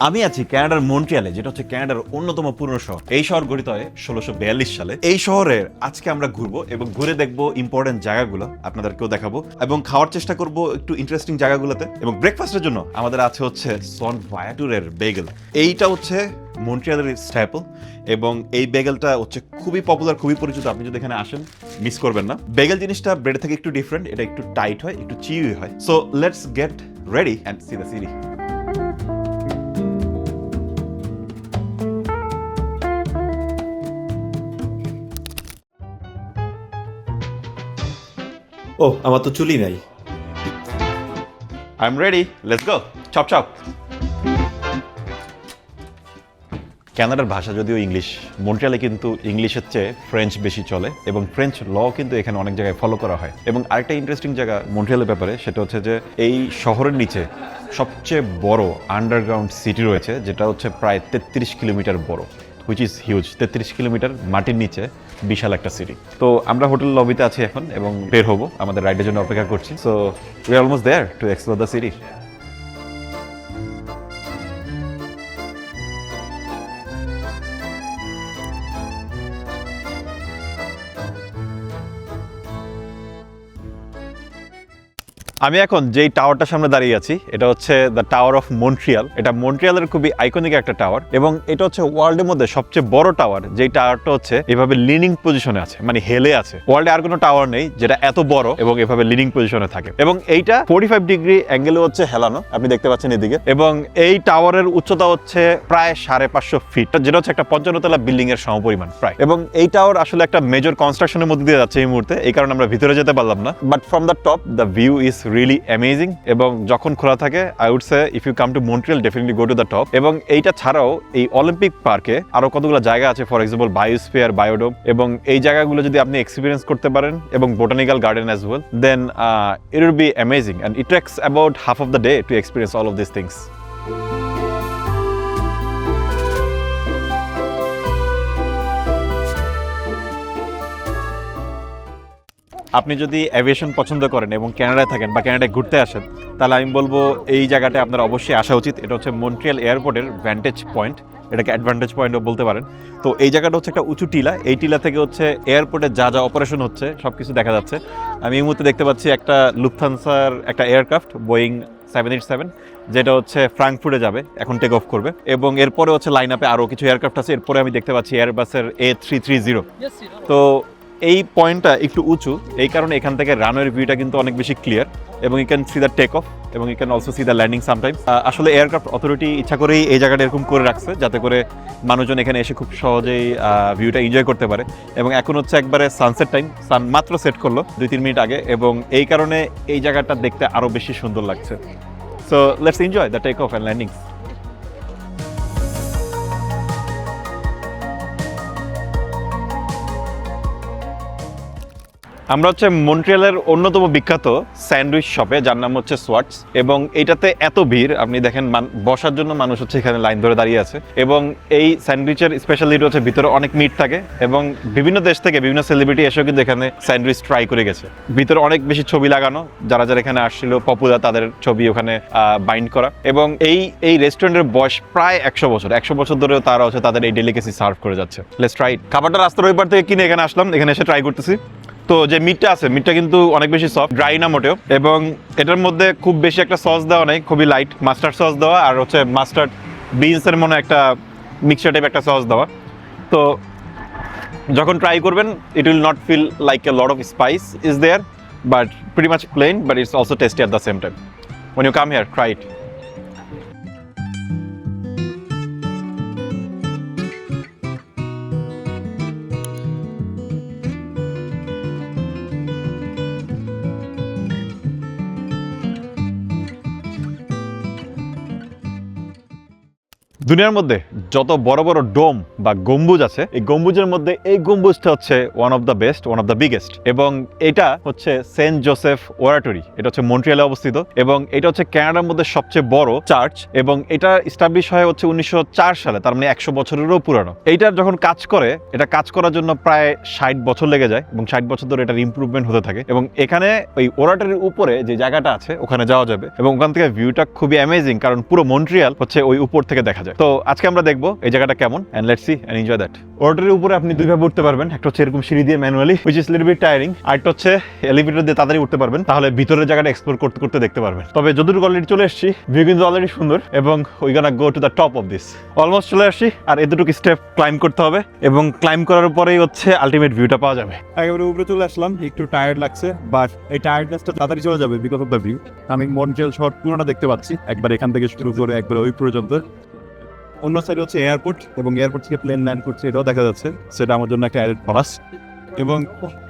আমি আছি ক্যানাডার মন্ট্রিয়ালে, যেটা হচ্ছে ক্যানাডার অন্যতম পুরনো শহর। এই শহর গঠিত হয় ষোলোশো সালে। এই শহরের আজকে আমরা ঘুরবো এবং ঘুরে দেখব ইম্পর্টেন্ট জায়গাগুলো আপনাদেরকেও দেখাবো এবং খাওয়ার চেষ্টা করব একটু ইন্টারেস্টিং জায়গাগুলোতে। এবং ব্রেকফাস্টের জন্য আমাদের আছে হচ্ছে সন ভায়াটুরের বেগেল এইটা হচ্ছে মন্ট্রিয়ালের স্ট্যাপল এবং এই বেগেলটা হচ্ছে খুবই পপুলার খুবই পরিচিত। আপনি যদি এখানে আসেন মিস করবেন না। বেগেল জিনিসটা ব্রেড থেকে একটু ডিফারেন্ট এটা একটু টাইট হয়, একটু চিউই হয়। So let's get ready and see the সিরি ও আমার তো চুলি নাই। I am ready let's go chop chop কানাডার ভাষা যদিও ইংলিশ মন্ট্রিয়ালে কিন্তু ইংলিশের চেয়ে ফ্রেঞ্চ বেশি চলে এবং ফ্রেঞ্চ ল কিন্তু এখানে অনেক জায়গায় ফলো করা হয়। এবং আরেকটা ইন্টারেস্টিং জায়গা মন্ট্রিয়ালের ব্যাপারে সেটা হচ্ছে যে এই শহরের নিচে সবচেয়ে বড় আন্ডারগ্রাউন্ড সিটি রয়েছে যেটা হচ্ছে প্রায় তেত্রিশ কিলোমিটার বড়। হুইচ ইজ হিউজ তেত্রিশ কিলোমিটার মাটির নিচে বিশাল একটা সিটি তো আমরা হোটেল লবিতে আছি এখন এবং বের হব, আমাদের রাইডের জন্য অপেক্ষা করছি। So we almost there to explore the city আমি এখন যেই টাওয়ারটার সামনে দাঁড়িয়ে আছি, এটা হচ্ছে দ্য টাওয়ার অফ মন্ট্রিয়াল এটা মন্ট্রিয়ালের খুবই আইকনিক একটা টাওয়ার এবং এটা হচ্ছে ওয়ার্ল্ডের মধ্যে সবচেয়ে বড় টাওয়ার যেই টাওয়ারটা হচ্ছে এভাবে লিনিং পজিশনে আছে মানে হেলে আছে। ওয়ার্ল্ডে আর কোনো টাওয়ার নেই যেটা এত বড় এবং এভাবে লিনিং পজিশনে থাকে। এবং এইটা ফোর্টি ফাইভ ডিগ্রি অ্যাঙ্গেলে হচ্ছে হেলানো, আপনি দেখতে পাচ্ছেন এদিকে। এবং এই টাওয়ারের উচ্চতা হচ্ছে প্রায় সাড়ে পাঁচশো ফিট যেটা হচ্ছে একটা পঞ্চান্নতলা বিল্ডিং এর সমপরিমাণ, প্রায়। এবং এই টাওয়ার আসলে একটা মেজর কনস্ট্রাকশনের মধ্যে দিয়ে যাচ্ছে এই মুহূর্তে, এই কারণে আমরা ভিতরে যেতে পারলাম না। But from the top the view is really amazing এবং যখন খোলা থাকে I would say if you come to Montreal definitely go to the top এবং এইটা ছাড়াও এই অলিম্পিক পার্কে আরও কতগুলো জায়গা আছে ফর এক্সাম্পল বায়োস্ফিয়ার বায়োডোম এবং এই জায়গাগুলো যদি আপনি এক্সপিরিয়েন্স করতে পারেন এবং botanical garden as well then it would be amazing and it takes about half of the day to experience all of this things আপনি যদি অ্যাভিয়েশন পছন্দ করেন এবং কানাডায় থাকেন বা কানাডায় ঘুরতে আসেন তাহলে আমি বলব এই জায়গাটায় আপনার অবশ্যই আসা উচিত। এটা হচ্ছে মন্ট্রিয়াল এয়ারপোর্টের ভ্যান্টেজ পয়েন্ট এটাকে অ্যাডভান্টেজ পয়েন্টও বলতে পারেন। তো এই জায়গাটা হচ্ছে একটা উঁচু টিলা। এই টিলা থেকে হচ্ছে এয়ারপোর্টে যা যা অপারেশন হচ্ছে সব কিছু দেখা যাচ্ছে। আমি এই মুহূর্তে দেখতে পাচ্ছি একটা লুফথানসার একটা aircraft Boeing seven eight seven যেটা হচ্ছে ফ্রাঙ্কফুটে যাবে এখন টেক অফ করবে। এবং এরপরে হচ্ছে লাইন আপে আরও কিছু এয়ারক্রাফট আছে। এরপরে আমি দেখতে পাচ্ছি এয়ারবাসের এ থ্রি থ্রি জিরো তো এই পয়েন্টটা একটু উঁচু, এই কারণে এখান থেকে রানওয়ের ভিউটা কিন্তু অনেক বেশি ক্লিয়ার এবং you can see the take off এবং you can also see the landing sometimes আসলে এয়ারক্রাফট অথরিটি ইচ্ছা করেই এই জায়গাটা এরকম করে রাখছে যাতে করে মানুষজন এখানে এসে খুব সহজেই ভিউটা এনজয় করতে পারে। এবং এখন হচ্ছে একবারে সানসেট টাইম সান মাত্র সেট করল দুই তিন মিনিট আগে এবং এই কারণে এই জায়গাটা দেখতে আরও বেশি সুন্দর লাগছে। So let's enjoy the take off and landings আমরা হচ্ছে মন্ট্রিয়ালের অন্যতম বিখ্যাত স্যান্ডউইচ শপে, যার নাম হচ্ছে সোয়াটস এবং এটাতে এত ভিড়, আপনি দেখেন বসার জন্য মানুষ হচ্ছে এখানে লাইন ধরে দাঁড়িয়ে আছে। এবং এই স্যান্ডউইচের স্পেশালিটি হচ্ছে ভিতরে অনেক মিট থাকে, এবং বিভিন্ন দেশ থেকে বিভিন্ন সেলিব্রিটি এসেও কিন্তু এখানে স্যান্ডউইচ ট্রাই করে গেছে। ভিতরে অনেক বেশি ছবি লাগানো, যারা যারা এখানে আসছিল পপুলার তাদের ছবি ওখানে বাইন্ড করা। এবং এই এই রেস্টুরেন্টের বয়স প্রায় একশো বছর একশো বছর ধরেও তারা হচ্ছে তাদের এই ডেলিকেসি সার্ভ করে যাচ্ছে। লেটস ট্রাই খাবারটা রাস্তার ওই পার থেকে কিনে এখানে আসলাম, এখানে এসে ট্রাই করতেছি। তো যে মিটটা আছে মিটটা কিন্তু অনেক বেশি সফট ড্রাই না মোটেও। এবং এটার মধ্যে খুব বেশি একটা সস দেওয়া নেই, খুবই লাইট মাস্টার্ড সস দেওয়া, আর হচ্ছে মাস্টার্ড বিনসের মনে একটা মিক্সচার টাইপ একটা সস দেওয়া। তো যখন ট্রাই করবেন it will not feel like a lot of spice is there but pretty much plain but it's also tasty at the same time when you come here try it দুনিয়ার মধ্যে যত বড় বড় ডোম বা গম্বুজ আছে, এই গম্বুজের মধ্যে এই গম্বুজটা হচ্ছে one of the best one of the biggest এবং এটা হচ্ছে সেন্ট জোসেফ ওরাটরি এটা হচ্ছে মন্ট্রিয়ালে অবস্থিত এবং এটা হচ্ছে কানাডার মধ্যে সবচেয়ে বড় চার্চ এবং এটা স্টাবলিশ হয় হচ্ছে উনিশশো চার সালে, তার মানে একশো বছরেরও পুরানো। এইটার যখন কাজ করে, এটা কাজ করার জন্য প্রায় ষাট বছর লেগে যায় এবং ষাট বছর ধরে এটার ইম্প্রুভমেন্ট হতে থাকে এবং এখানে ওই ওরাটরির উপরে যে জায়গাটা আছে, ওখানে যাওয়া যাবে এবং ওখান থেকে ভিউটা খুবই অ্যামেজিং কারণ পুরো মন্ট্রিয়াল হচ্ছে ওই উপর থেকে দেখা যায়। তো আজকে আমরা দেখব এই জায়গাটা কেমন and let's see and enjoy that ওরাটরির উপরে আপনি দুইভাবে উঠতে পারবেন, একটা হচ্ছে এরকম সিঁড়ি দিয়ে manually which is little bit tiring আরেকটা হচ্ছে এলিভেটর দিয়ে তাড়াতাড়ি উঠতে পারবেন, তাহলে ভিতরের জায়গাটা এক্সপ্লোর করতে করতে দেখতে পারবেন। তবে যতটুকু অলরেডি চলে এসেছি ভিউ কিন্তু অলরেডি সুন্দর, এবং we gonna go to the top of this almost চলে আসছি, আর এতটুকু স্টেপ ক্লাইম করতে হবে, এবং ক্লাইম করার পরেই হচ্ছে আলটিমেট ভিউটা পাওয়া যাবে। একেবারে উপরে চলে আসলাম, একটু টায়ার্ড লাগছে বাট এই টায়ার্ডনেসটা তাড়াতাড়ি চলে যাবে বিকজ অফ দ্য ভিউ আমি মন্ট্রিয়াল শহর পুরোটা দেখতে পাচ্ছি, একবার এখান থেকে শুরু করে একবার ওই পর্যন্ত। অন্য সাইড হচ্ছে এয়ারপোর্ট এবং এয়ারপোর্ট থেকে প্লেন ল্যান্ড করছে এটাও দেখা যাচ্ছে। সেটা আমার জন্য একটা অ্যাডেড বনাস এবং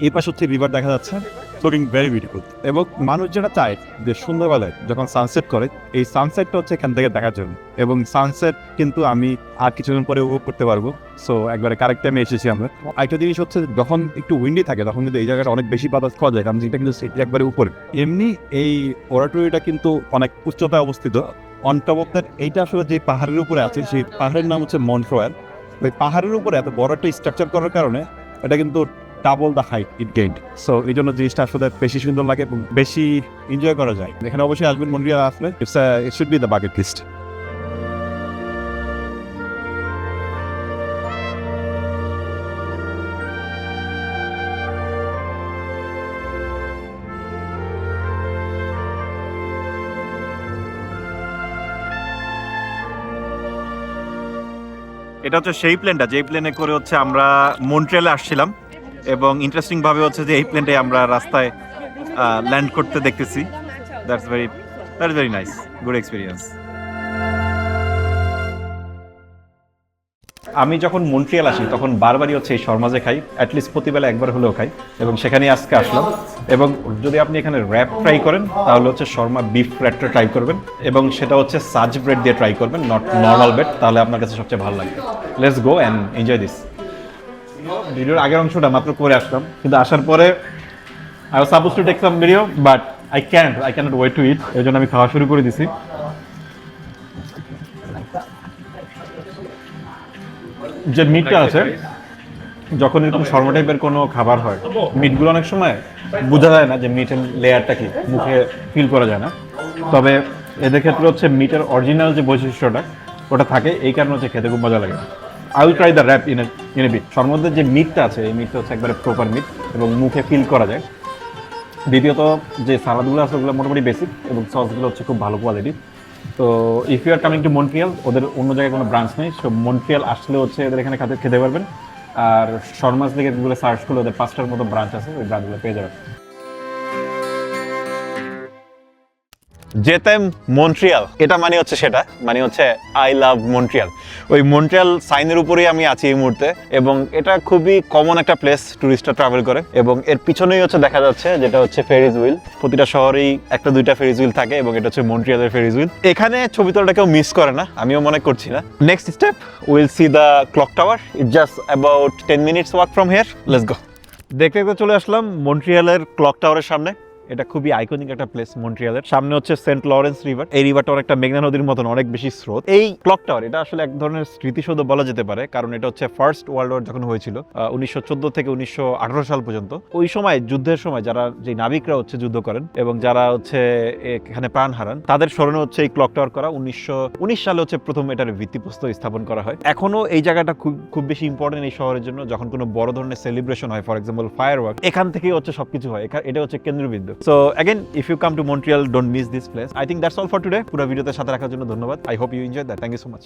এই পাশে হচ্ছে রিভার দেখা যাচ্ছে। লুকিং ভেরি বিউটিফুল এবং মানুষ যেটা চায় যে সন্ধ্যাবেলায় যখন সানসেট করে এই সানসেটটা হচ্ছে এখান থেকে দেখার জন্য। এবং সানসেট কিন্তু আমি আর কিছুদিন পরে উপভোগ করতে পারব। সো একবারে কারেক্ট টাইমে এসেছি আমরা। আরেকটা জিনিস হচ্ছে যখন একটু উইন্ডি থাকে তখন কিন্তু এই জায়গাটা অনেক বেশি বাতাস খাওয়া যায় কারণ যেটা কিন্তু সিটি একবারে উপরে। এমনি এই ওরাটরিটা কিন্তু অনেক উচ্চতায় অবস্থিত। অন টপ অফ দ্যাট এইটা আসলে যে পাহাড়ের উপরে আছে, সেই পাহাড়ের নাম হচ্ছে মন্ট্রোয়ার ওই পাহাড়ের উপরে এত বড় একটা স্ট্রাকচার করার কারণে এটা কিন্তু double the height it gained so এই জন্য জিনিসটা আসলে বেশি সুন্দর লাগে এবং বেশি এনজয় করা যায়। এখানে অবশ্যই আসবেন মন্ডিয়া আসলে। It's it should be the bucket list এটা হচ্ছে সেই প্লেনটা যেই প্লেনে করে হচ্ছে আমরা মন্ট্রেলে আসছিলাম এবং ইন্টারেস্টিং ভাবে হচ্ছে যে এই প্লেনটাই আমরা রাস্তায় ল্যান্ড করতে দেখতেছি। That's very that's very nice good experience আমি যখন মন্ট্রিয়াল আসি, তখন বারবারই হচ্ছে এই শর্মাজে খাই অ্যাটলিস্ট প্রতিবেলা একবার হলেও খাই। এবং সেখানেই আজকে আসলাম। এবং যদি আপনি এখানে র্যাপ ট্রাই করেন, তাহলে হচ্ছে শর্মা বিফ র্যাপটা ট্রাই করবেন। এবং সেটা হচ্ছে সাজ ব্রেড দিয়ে ট্রাই করবেন নট নর্মাল ব্রেড তাহলে আপনার কাছে সবচেয়ে ভালো লাগবে let's go and enjoy this ভিডিওর আগের অংশটা মাত্র করে আসলাম। কিন্তু আসার পরে I was suppose to take some video but I can I can't wait to eat এই জন্য আমি খাওয়া শুরু করে দিছি। যে মিটটা আছে যখন এরকম শর্মা টাইপের কোনো খাবার হয় মিটগুলো অনেক সময় বোঝা যায় না যে মিটের লেয়ারটা কি মুখে ফিল করা যায় না। তবে এদের ক্ষেত্রে হচ্ছে মিটের অরিজিনাল যে বৈশিষ্ট্যটা ওটা থাকে এই কারণে হচ্ছে খেতে খুব মজা লাগে। I will try the wrap in in a bit শর্মাদের যে মিটটা আছে এই মিটটা হচ্ছে একবারে প্রপার মিট এবং মুখে ফিল করা যায়। দ্বিতীয়ত যে সালাদগুলো আছে ওগুলো মোটামুটি বেসিক এবং সসগুলো হচ্ছে খুব ভালো কোয়ালিটি তো if you are coming to Montreal ওদের অন্য জায়গায় কোনো ব্রাঞ্চ নেই সো মন্ট্রিয়াল আসলে হচ্ছে এদের এখানে খাতে খেতে পারবেন। আর শর্মাস দিকে যেগুলো সার্চ করলে ওদের পাঁচটার মতো ব্রাঞ্চ আছে, ওই ব্রাঞ্চগুলো পেয়ে যাবেন। যেতেম মন্ট্রিয়াল। এটা মানে হচ্ছে সেটা মানে হচ্ছে আই লাভ মন্ট্রিয়াল ওই মন্ট্রিয়াল সাইনের উপরেই আমি আছি এই মুহূর্তে এবং এটা খুবই কমন একটা প্লেস টুরিস্টরা ট্রাভেল করে এবং এর পিছনেই হচ্ছে দেখা যাচ্ছে যেটা হচ্ছে ফেরিজ উইল প্রতিটা শহরেই একটা দুইটা ফেরিজ উইল থাকে এবং এটা হচ্ছে মন্ট্রিয়ালের ফেরিজ উইল এখানে ছবি তোলাটা কেউ মিস করে না, আমিও মনে করছি না। Next step will see the clock tower it just about ten minutes walk from here let's go দেখতে দেখতে চলে আসলাম মন্ট্রিয়ালের ক্লক টাওয়ারের সামনে। এটা খুবই আইকনিক একটা প্লেস মন্ট্রিয়ালের সামনে হচ্ছে সেন্ট লরেন্স রিভার এই রিভারটা অনেকটা মেঘনা নদীর মতন অনেক বেশি স্রোত। এই ক্লক টাওয়ার এটা আসলে এক ধরনের স্মৃতিসৌধ বলা যেতে পারে, কারণ এটা হচ্ছে ফার্স্ট ওয়ার্ল্ড ওয়ার যখন হয়েছিল উনিশশো চোদ্দ থেকে উনিশশো আঠারো সাল পর্যন্ত। ওই সময়, যুদ্ধের সময় যারা, যে নাবিকরা হচ্ছে যুদ্ধ করেন এবং যারা হচ্ছে এখানে প্রাণ হারান, তাদের স্মরণে হচ্ছে এই ক্লক টাওয়ার করা। উনিশশো উনিশ সালে হচ্ছে প্রথম এটার ভিত্তিপ্রস্তর স্থাপন করা হয়। এখনও এই জায়গাটা খুব খুব বেশি ইম্পর্টেন্ট এই শহরের জন্য, যখন কোনো বড় ধরনের সেলিব্রেশন হয় ফর এক্সাম্পল ফায়ার ওয়ার্ক এখান থেকেই হচ্ছে সবকিছু হয়। এটা হচ্ছে কেন্দ্রবিন্দু। So again if you come to Montreal don't miss this place I think that's all for today পুরো ভিডিওতে সাথে রাখার জন্য ধন্যবাদ. I hope you enjoy that thank you so much